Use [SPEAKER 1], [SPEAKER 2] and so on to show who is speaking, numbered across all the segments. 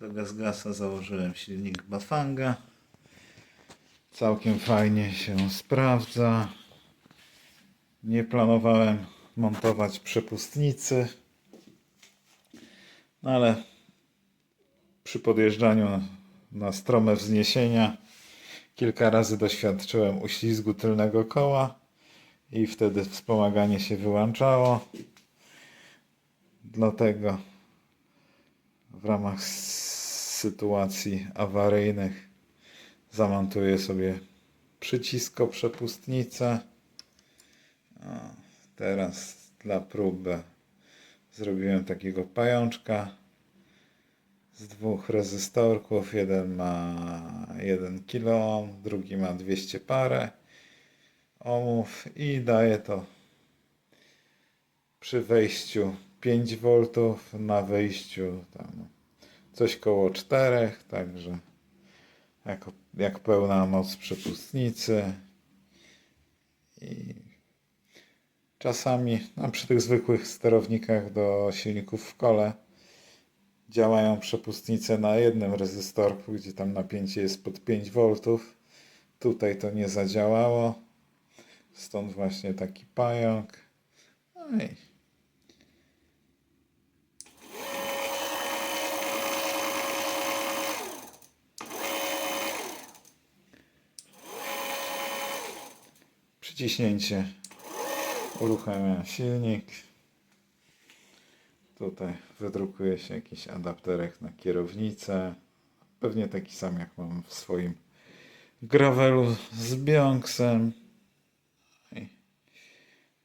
[SPEAKER 1] Do Gazgasa założyłem silnik Bafanga. Całkiem fajnie się sprawdza. Nie planowałem montować przepustnicy, no ale przy podjeżdżaniu na, strome wzniesienia kilka razy doświadczyłem uślizgu tylnego koła i wtedy wspomaganie się wyłączało. Dlatego w ramach sytuacji awaryjnych zamontuję sobie przycisko przepustnicę. Teraz dla próby zrobiłem takiego pajączka z dwóch rezystorków. Jeden ma 1 kilo, drugi ma 200 parę ohmów i daje to przy wejściu 5 V, na wyjściu tam coś koło 4, także jako, jak pełna moc przepustnicy i czasami no, przy tych zwykłych sterownikach do silników w kole działają przepustnice na jednym rezystorku, gdzie tam napięcie jest pod 5 V. Tutaj to nie zadziałało. Stąd właśnie taki pająk. No i przyciśnięcie uruchamia silnik. Tutaj wydrukuje się jakiś adapterek na kierownicę. Pewnie taki sam jak mam w swoim gravelu z Bionksem.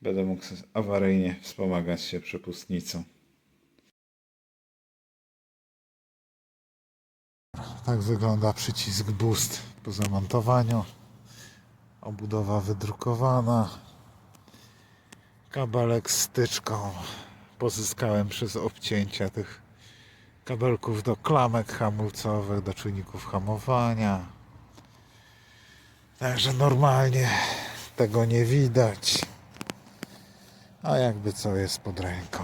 [SPEAKER 1] Będę mógł awaryjnie wspomagać się przepustnicą. Tak wygląda przycisk Boost po zamontowaniu. Obudowa wydrukowana. Kabelek z styczką pozyskałem przez obcięcia tych kabelków do klamek hamulcowych, do czujników hamowania. Także normalnie tego nie widać. A jakby co jest pod ręką.